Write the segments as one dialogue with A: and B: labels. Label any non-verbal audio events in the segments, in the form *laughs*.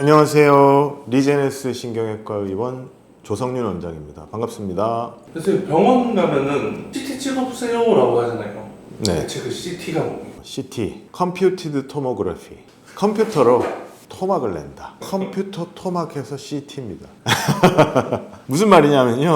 A: 안녕하세요. 리제네스 신경외과 의원 조성윤 원장입니다. 반갑습니다.
B: 그래서 병원 가면은 CT 찍어보세요라고 하잖아요.
A: 네.
B: 대체 그 CT가 뭡니까?
A: CT, 컴퓨티드 토모그래피. 컴퓨터로 토막을 낸다. 컴퓨터 토막해서 CT입니다. *laughs* 무슨 말이냐면요.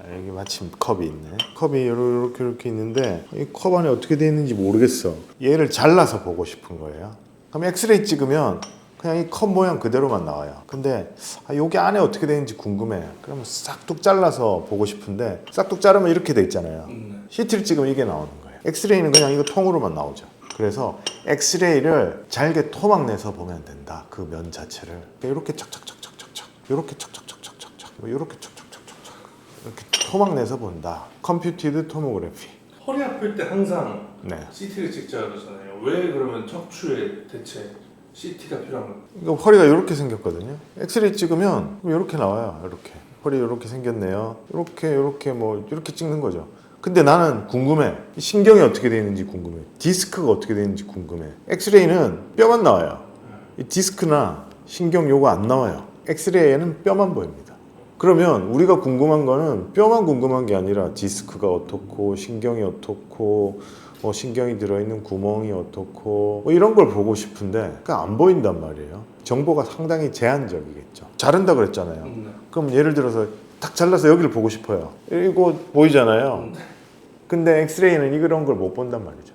A: 아, 여기 마침 컵이 있네. 컵이 이렇게 이렇게 있는데 이 컵 안에 어떻게 되어 있는지 모르겠어. 얘를 잘라서 보고 싶은 거예요. 그럼 엑스레이 찍으면 그냥 이 컵 모양 그대로만 나와요. 근데 아, 여기 안에 어떻게 되는지 궁금해. 그러면 싹둑 잘라서 보고 싶은데 싹둑 자르면 이렇게 돼 있잖아요.
B: 음,
A: CT를 찍으면 이게 나오는 거예요. 엑스레이는 그냥 이거 통으로만 나오죠. 그래서 엑스레이를 잘게 토막 내서 보면 된다. 그 면 자체를 이렇게 착착착착착착, 이렇게 착착착착착착, 이렇게 착착착착착, 이렇게 토막 내서 본다. 컴퓨티드 토모그래피.
B: 허리 아플 때 항상
A: 네.
B: CT를 찍자 그러잖아요. 왜 그러면 척추에 대체 CT가 필요한 겁니까?
A: 그러니까 허리가 이렇게 생겼거든요. 엑스레이 찍으면 이렇게 나와요. 이렇게 허리 이렇게 생겼네요. 이렇게 이렇게 뭐 이렇게 찍는 거죠. 근데 나는 궁금해. 이 신경이 어떻게 되어 있는지 궁금해. 디스크가 어떻게 되어 있는지 궁금해. 엑스레이는 뼈만 나와요. 이 디스크나 신경 요거 안 나와요. 엑스레이에는 뼈만 보입니다. 그러면 우리가 궁금한 거는 뼈만 궁금한 게 아니라 디스크가 어떻고 신경이 어떻고 뭐 신경이 들어있는 구멍이 어떻고 뭐 이런 걸 보고 싶은데 그안 보인단 말이에요. 정보가 상당히 제한적이겠죠. 자른다 그랬잖아요.
B: 음, 네.
A: 그럼 예를 들어서 딱 잘라서 여기를 보고 싶어요. 이거 보이잖아요.
B: 음,
A: 근데 엑스레이는 이런 걸 못 본단 말이죠.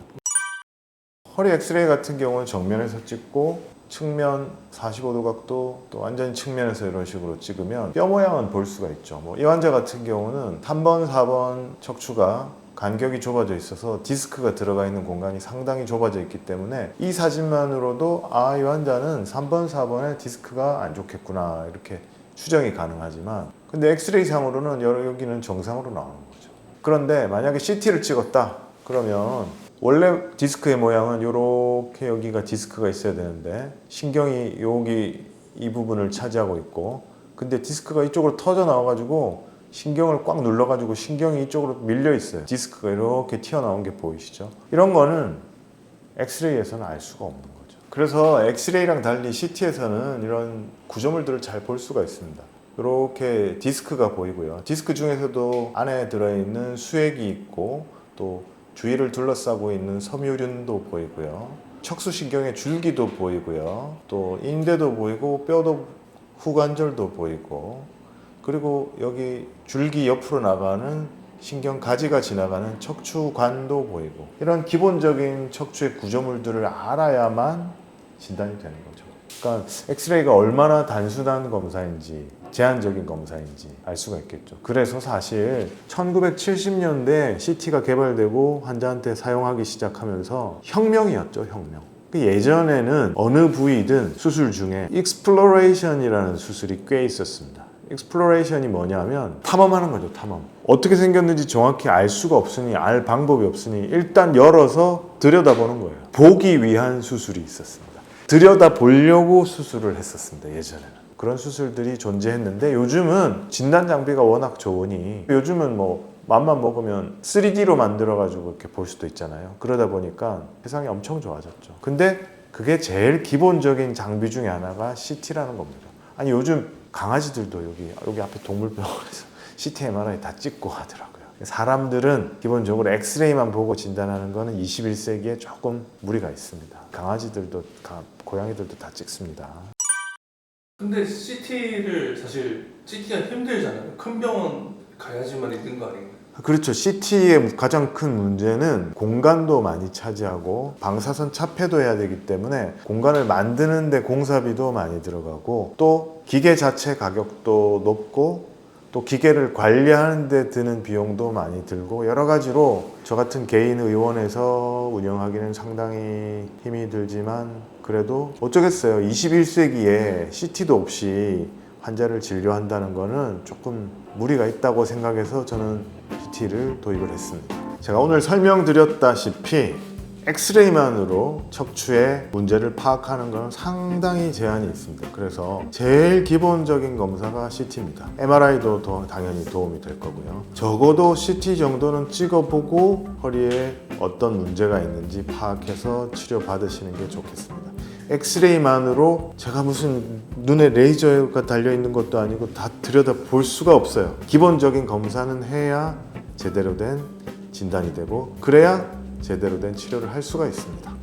A: 허리 엑스레이 같은 경우는 정면에서 찍고 측면 45도 각도 또 완전히 측면에서 이런 식으로 찍으면 뼈 모양은 볼 수가 있죠. 뭐 이 환자 같은 경우는 3번, 4번 척추가 간격이 좁아져 있어서 디스크가 들어가 있는 공간이 상당히 좁아져 있기 때문에 이 사진만으로도 아, 이 환자는 3번, 4번에 디스크가 안 좋겠구나 이렇게 추정이 가능하지만 근데 엑스레이 상으로는 여기는 정상으로 나오는 거죠. 그런데 만약에 CT를 찍었다 그러면 원래 디스크의 모양은 이렇게 여기가 디스크가 있어야 되는데 신경이 여기 이 부분을 차지하고 있고 근데 디스크가 이쪽으로 터져 나와가지고 신경을 꽉 눌러가지고 신경이 이쪽으로 밀려 있어요. 디스크가 이렇게 튀어나온 게 보이시죠? 이런 거는 엑스레이에서는 알 수가 없는 거죠. 그래서 엑스레이랑 달리 CT에서는 이런 구조물들을 잘 볼 수가 있습니다. 이렇게 디스크가 보이고요. 디스크 중에서도 안에 들어있는 수액이 있고 또 주위를 둘러싸고 있는 섬유륜도 보이고요. 척수신경의 줄기도 보이고요. 또 인대도 보이고 뼈도 후관절도 보이고 그리고 여기 줄기 옆으로 나가는 신경 가지가 지나가는 척추관도 보이고 이런 기본적인 척추의 구조물들을 알아야만 진단이 되는 거죠. 그러니까 엑스레이가 얼마나 단순한 검사인지 제한적인 검사인지 알 수가 있겠죠. 그래서 사실 1970년대 CT가 개발되고 환자한테 사용하기 시작하면서 혁명이었죠, 혁명. 그 예전에는 어느 부위든 수술 중에 익스플로레이션이라는 수술이 꽤 있었습니다. 익스플로레이션이 뭐냐면 탐험하는 거죠, 탐험. 어떻게 생겼는지 정확히 알 수가 없으니 알 방법이 없으니 일단 열어서 들여다보는 거예요. 보기 위한 수술이 있었습니다. 들여다 보려고 수술을 했었습니다, 예전에는. 그런 수술들이 존재했는데 요즘은 진단 장비가 워낙 좋으니 요즘은 뭐 맘만 먹으면 3D로 만들어 가지고 이렇게 볼 수도 있잖아요. 그러다 보니까 세상이 엄청 좋아졌죠. 근데 그게 제일 기본적인 장비 중에 하나가 CT라는 겁니다. 아니 요즘 강아지들도 여기 여기 앞에 동물병원에서 *laughs* CT, MRI 다 찍고 하더라고요. 사람들은 기본적으로 엑스레이만 보고 진단하는 거는 21세기에 조금 무리가 있습니다. 강아지들도 가- 고양이들도 다 찍습니다.
B: 근데 CT를 사실 찍기가 힘들잖아요. 큰 병원 가야지만 있는 거 아닌가요?
A: 그렇죠. CT의 가장 큰 문제는 공간도 많이 차지하고 방사선 차폐도 해야 되기 때문에 공간을 만드는데 공사비도 많이 들어가고 또 기계 자체 가격도 높고 또 기계를 관리하는 데 드는 비용도 많이 들고 여러 가지로 저 같은 개인 의원에서 운영하기는 상당히 힘이 들지만 그래도 어쩌겠어요. 21세기에 CT도 없이 환자를 진료한다는 거는 조금 무리가 있다고 생각해서 저는 CT를 도입을 했습니다. 제가 오늘 설명드렸다시피 엑스레이만으로 척추의 문제를 파악하는 것은 상당히 제한이 있습니다. 그래서 제일 기본적인 검사가 CT입니다. MRI도 더 당연히 도움이 될 거고요. 적어도 CT 정도는 찍어보고 허리에 어떤 문제가 있는지 파악해서 치료 받으시는 게 좋겠습니다. 엑스레이만으로 제가 무슨 눈에 레이저가 달려 있는 것도 아니고 다 들여다 볼 수가 없어요. 기본적인 검사는 해야 제대로 된 진단이 되고 그래야 제대로 된 치료를 할 수가 있습니다.